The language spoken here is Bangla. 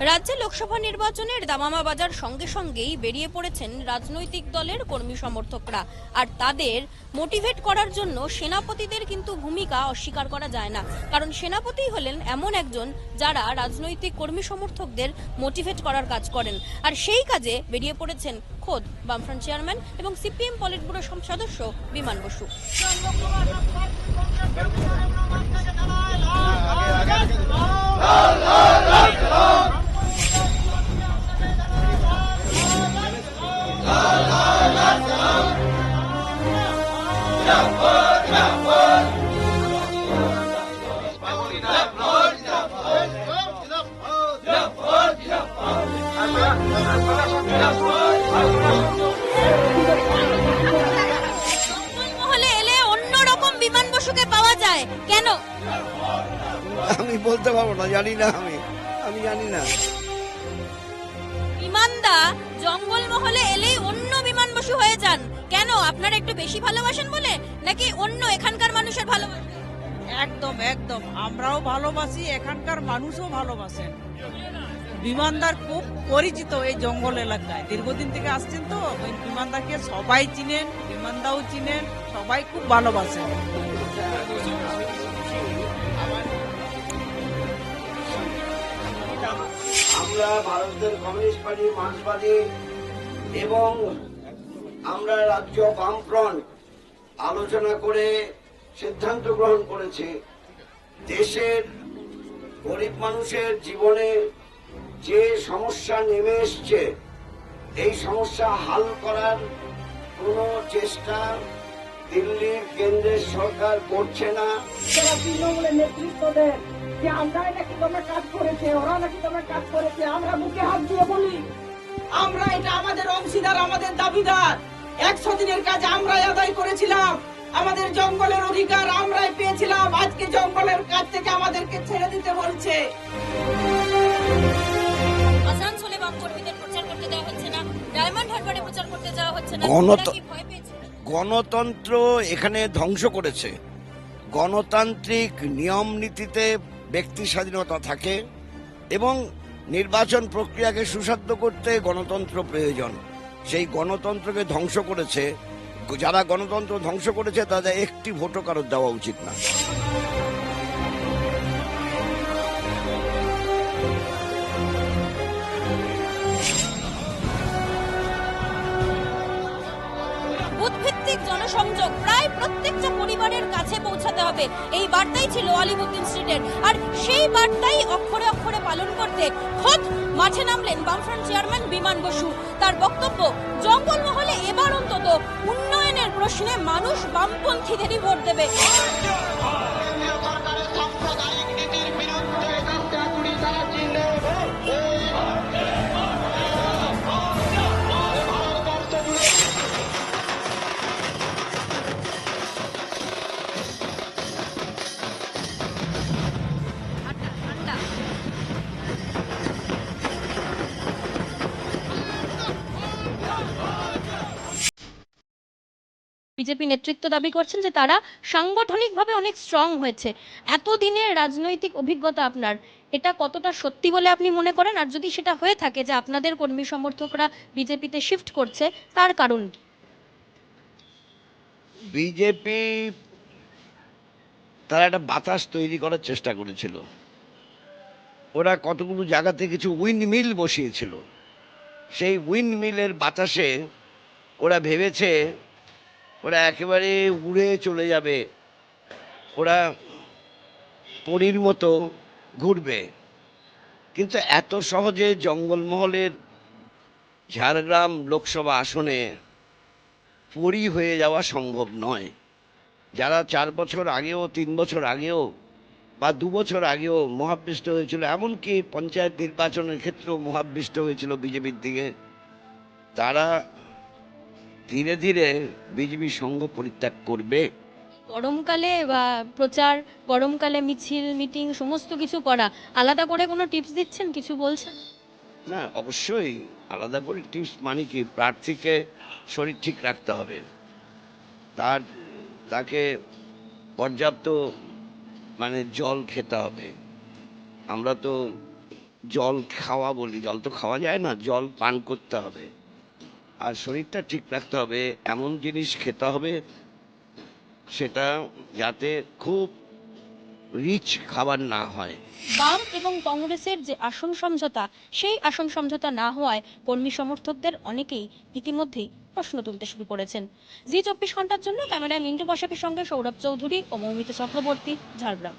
রাজ্যে লোকসভা নির্বাচনের দামামা বাজার সঙ্গে সঙ্গেই বেরিয়ে পড়েছেন রাজনৈতিক দলের কর্মী সমর্থকরা আর তাদের মোটিভেট করার জন্য সেনাপতিদের কিন্তু ভূমিকা অস্বীকার করা যায় না কারণ সেনাপতি হলেন এমন একজন যারা রাজনৈতিক কর্মী সমর্থকদের মোটিভেট করার কাজ করেন আর সেই কাজে বেরিয়ে পড়েছেন খোদ বামফ্রন্ট চেয়ারম্যান এবং সিপিএম পলিট ব্যুরো সদস্য বিমান বসু মহলে এলে অন্যরকম বিমান বসুকে পাওয়া যায়। কেন? আমি বলতে পারব না জানি না আমি। আমি জানি না। বিমানদা জঙ্গল মহলে এলেই অন্য বিমান বসু হয়ে যান। কেন আপনারা একটু বেশি ভালোবাসেন বলে? নাকি অন্য এখানকার মানুষের ভালোবাসেন একদম একদম। আমরাও ভালোবাসি এখানকার মানুষও ভালোবাসেন। বিমানদার খুব পরিচিত এই জঙ্গল এলাকায়। দীর্ঘদিন থেকে আসছেন তো, ওই বিমানদাকে সবাই চিনেন, বিমানদাও চিনেন, সবাই খুব ভালোবাসেন। আমরা ভারতের কমিউনিস্ট পার্টি মার্ক্সবাদী এবং আমরা রাজ্য বামফ্রন্ট আলোচনা করে সিদ্ধান্ত গ্রহণ করেছি। দেশের গরিব মানুষের জীবনে যে সমস্যা নেমে এসছে, এই সমস্যা হাল করার কোনো চেষ্টা দিল্লির কেন্দ্রের সরকার করছে না। যারা তৃণমূলের নেতৃত্ব দেন যে আমরাই নাকি তোমরা কাজ করেছে, ওরা নাকি তোমরা কাজ করেছে, আমরা মুখে হাত দিয়ে বলি, আমরা এটা আমাদের অংশীদার, আমাদের দাবিদার। একশো দিনের কাজ আমরাই আদায় করেছিলাম, আমাদের জঙ্গলের অধিকার আমরাই পেয়েছিলাম, আজকে জঙ্গলের কাজ থেকে আমাদেরকে ছেড়ে দিতে বলছে। কর্মীদের প্রচার করতে দেওয়া হচ্ছে না ডায়মন্ড হারবারে প্রচার করতে যাওয়া হচ্ছে না গণত- ওরা কি ভয় পেয়েছে? গণতন্ত্র এখানে ধ্বংস করেছে। গণতান্ত্রিক নিয়ম নীতিতে ব্যক্তি স্বাধীনতা থাকে এবং নির্বাচন প্রক্রিয়াকে সুসাধ্য করতে গণতন্ত্র প্রয়োজন। সেই গণতন্ত্রকে ধ্বংস করেছে যারা গণতন্ত্র ধ্বংস করেছে তাদের একটি ভোটও কারোর দেওয়া উচিত না। জনসংযোগ প্রায় প্রত্যেকটা পরিবারের কাছে পৌঁছাতে হবে। এই বার্তাই ছিল আলিমুদ্দিন স্ট্রিটের আর সেই বার্তাই অক্ষরে অক্ষরে পালন করতে খোদ মাঠে নামলেন বামফ্রন্ট চেয়ারম্যান বিমান বসু। তার বক্তব্য জঙ্গল মহলে এবার অন্তত উন্নয়নের প্রশ্নে মানুষ বামপন্থীদেরই ভোট দেবে। বিজেপি নেতৃত্ব দাবি করছেন যে তারা সাংগঠনিকভাবে অনেক স্ট্রং হয়েছে। এতদিনের রাজনৈতিক অভিজ্ঞতা আপনার, এটা কতটা সত্যি বলে আপনি মনে করেন? আর যদি সেটা হয়ে থাকে যে আপনাদের কর্মী সমর্থকরা বিজেপিতে শিফট করছে, তার কারণ কি? বিজেপি তারা একটা বাতাস তৈরি করার চেষ্টা করেছিল। ওরা কতগুলো জায়গাতে কিছু উইন্ড মিল বসিয়েছিল। সেই উইন্ড মিলের বাতাসে ওরা ভেবেছে ওরা একেবারে উড়ে চলে যাবে। ওরা পরীর মতো ঘুরবে। কিন্তু এত সহজে জঙ্গলমহলের ঝাড়গ্রাম লোকসভা আসনে পরি হয়ে যাওয়া সম্ভব নয়। যারা চার বছর আগেও, তিন বছর আগেও বা দু বছর আগেও মহাবৃষ্ট হয়েছিল, এমনকি পঞ্চায়েত নির্বাচনের ক্ষেত্রেও মহাবৃষ্ট হয়েছিল বিজেপির দিকে, তারা ধীরে ধীরে বিজেপি সঙ্গ পরিত্যাগ করবে। গরমকালে বা প্রচার গরমকালে মিছিল মিটিং সমস্ত কিছু করা আলাদা করে কোনো টিপস দিচ্ছেন? কিছু বলছেন? না অবশ্যই আলাদা করে টিপস মানে কি? প্রার্থীকে শরীর ঠিক রাখতে হবে। তার তাকে পর্যাপ্ত মানে জল খেতে হবে। আমরা তো জল খাওয়া বলি জল তো খাওয়া যায় না জল পান করতে হবে। আর শরীরটা ঠিক রাখতে হবে, এমন জিনিস খেতে হবে সেটা যাতে খুব রিচ খাবার না হয়। বাম এবং কংগ্রেসের যে আসন সমঝোতা, সেই আসন সমঝোতা না হওয়ায় কর্মী সমর্থকদের অনেকেই ইতিমধ্যেই প্রশ্ন তুলতে শুরু করেছেন। জি চব্বিশ ঘণ্টার জন্য ক্যামেরায় মিন্টু বসাকের সঙ্গে সৌরভ চৌধুরী ও মৌমিতা চক্রবর্তী, ঝাড়গ্রাম।